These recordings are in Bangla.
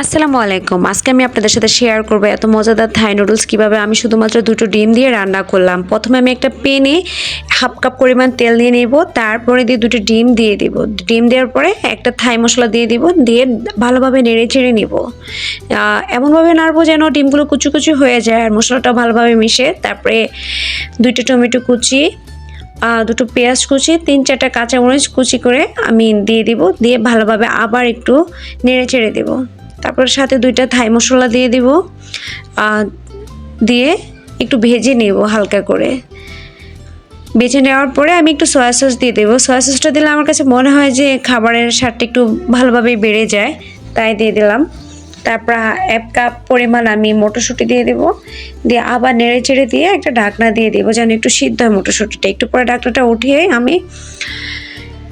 আসসালামু আলাইকুম। আজকে আমি আপনাদের সাথে শেয়ার করব এত মজাদার থাই নুডলস কীভাবে আমি শুধুমাত্র দুটো ডিম দিয়ে রান্না করলাম। প্রথমে আমি একটা পেনে হাফ কাপ পরিমাণ তেল দিয়ে নেব, তারপরে দিয়ে দুটো ডিম দিয়ে দিব। ডিম দেওয়ার পরে একটা থাই মশলা দিয়ে দিব, দিয়ে ভালোভাবে নেড়ে চেড়ে নিব। এমনভাবে নাড়বো যেন ডিমগুলো কুচু কুচু হয়ে যায় আর মশলাটা ভালোভাবে মিশে। তারপরে দুইটা টমেটো কুচি দুটো পেঁয়াজ কুচি, তিন চারটা কাঁচামরিচ কুচি করে আমি দিয়ে দিব, দিয়ে ভালোভাবে আবার একটু নেড়ে চেড়ে দেবো। তারপর সাথে দুইটা থাই মশলা দিয়ে দিব। দিয়ে একটু ভেজে নেব হালকা করে। বেছে নেওয়ার পরে আমি একটু সয়া সস দিয়ে দেবো। সয়া সসটা দিলে আমার কাছে মনে হয় যে খাবারের স্বাদটা একটু ভালোভাবে বেড়ে যায়, তাই দিয়ে দিলাম। তারপর এক কাপ পরিমাণ আমি মটরশুঁটি দিয়ে দেবো। দিয়ে আবার নেড়ে চেড়ে দিয়ে একটা ঢাকনা দিয়ে দেবো যেন একটু সিদ্ধ হয় মটরশুঁটিটা। একটু পরে ঢাকনাটা উঠিয়ে আমি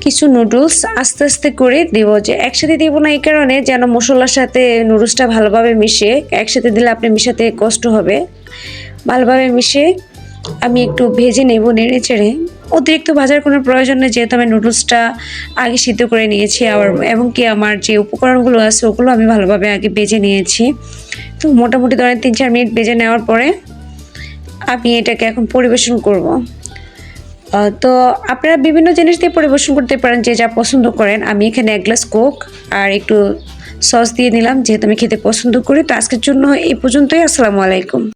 কিছু নুডলস আস্তে আস্তে করে দেব যে একসাথে দেবো না এই কারণে যেন মশলার সাথে নুডলসটা ভালোভাবে মিশে, একসাথে দিলে আপনি মিশাতে কষ্ট হবে। ভালোভাবে মিশে আমি একটু ভেজে নেব নেড়ে চেড়ে। অতিরিক্ত ভাজার কোনো প্রয়োজন নেই, যেহেতু আমি নুডলসটা আগে সিদ্ধ করে নিয়েছি আবার এবং কি আমার যে উপকরণগুলো আছে ওগুলো আমি ভালোভাবে আগে বেজে নিয়েছি। তো মোটামুটি ধরেন তিন চার মিনিট বেজে নেওয়ার পরে আমি এটাকে এখন পরিবেশন করব। তো আপনারা বিভিন্ন জিনিস দিয়ে পরিবেশন করতে পারেন, যে যা পছন্দ করেন। আমি এখানে এক গ্লাস কোক আর একটু সস দিয়ে নিলাম, যেহেতু আমি খেতে পছন্দ করি। তো আজকের জন্য এই পর্যন্তই। আসসালামু আলাইকুম।